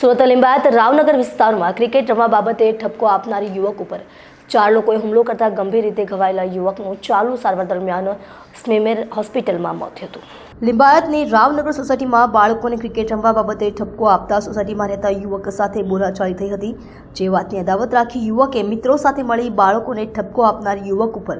સુરત લિંબાયત રાવનગર વિસ્તારમાં ક્રિકેટ રમવા બાબતે ઠપકો આપનારી યુવક ઉપર ચાર લોકોએ હુમલો કરતા ગંભીર રીતે ઘવાયેલા યુવકનું ચાલુ સારવાર દરમિયાન સ્મેમેર હોસ્પિટલમાં મોત થયું લિંબાયતની રાવનગર સોસાયટીમાં બાળકોને ક્રિકેટ રમવા બાબતે ઠપકો આપતા સોસાયટીમાં રહેતા યુવક સાથે બોલાચાલી થઈ હતી. જે વાતની અદાવત રાખી યુવકે મિત્રો સાથે મળી બાળકોને ઠપકો આપનાર યુવક ઉપર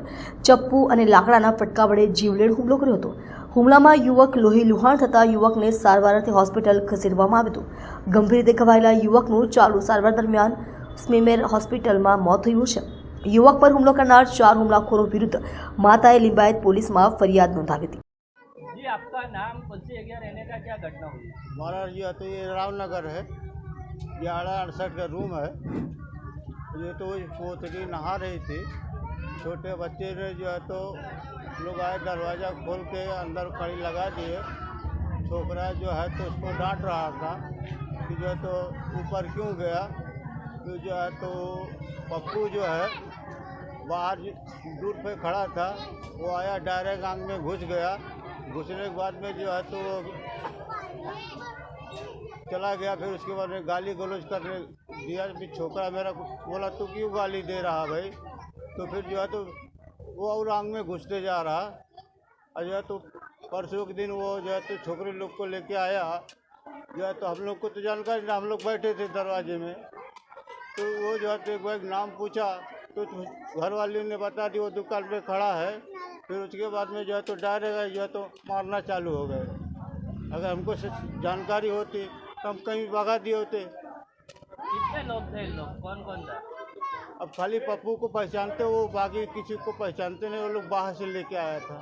ચપ્પુ અને લાકડાના ફટકા વડે જીવલેણ હુમલો કર્યો હતો. હુમલામાં યુવક લોહી લુહાણ થતાં યુવકને સારવાર અર્થે હોસ્પિટલ ખસેડવામાં આવ્યું હતું ગંભીર રીતે ઘવાયેલા યુવકનું ચાલુ સારવાર દરમિયાન સ્મીમેર હોસ્પિટલમાં મોત થયું છે યુવક પર હુમલો કરનાર ચાર હુમલાખોરો વિરુદ્ધ માતાએ લિંબાયત પોલીસમાં ફરિયાદ નોંધાવી હતી जी आपका नाम तुलसी एरिया रहने का क्या घटना हुई हमारा जो है तो ये रामनगर है ये आड़ा अड़सठ का रूम है ये तो वही पोतरी नहा रही थी छोटे बच्चे ने जो है तो लोग आए दरवाज़ा खोल के अंदर कड़ी लगा दिए। छोकरा जो है तो उसको डांट रहा था कि जो है तो ऊपर क्यों गया? तो जो है तो पप्पू जो है बाहर दूर पे खड़ा था। वो आया, डायरेक्ट आंग में घुस गया। घुसने के बाद में जो है तो चला गया। फिर उसके बाद में गाली गलौज करने दिया। छोकरा मेरा बोला, तू क्यों गाली दे रहा भाई? तो फिर जो है तो वो और आंग में घुसते जा रहा। और जो है तो परसों के दिन वो जो है तो छोकरे लोग को लेके आया। जो है तो हम लोग को तो जानकारी नहीं, हम लोग बैठे थे दरवाजे में। तो वो जो है तो एक बार नाम पूछा तो घर वाले ने बता दी वो दुकान पे खड़ा है। फिर उसके बाद में जो है तो डायरेक्ट जो है तो मारना चालू हो गए। अगर हमको जानकारी होती तो हम कहीं भगा दिए होते। कितने लोग थे लोग? कौन कौन था? अब खाली पप्पू को पहचानते वो बाकी किसी को पहचानते नहीं, वो लोग बाहर से लेके आया था।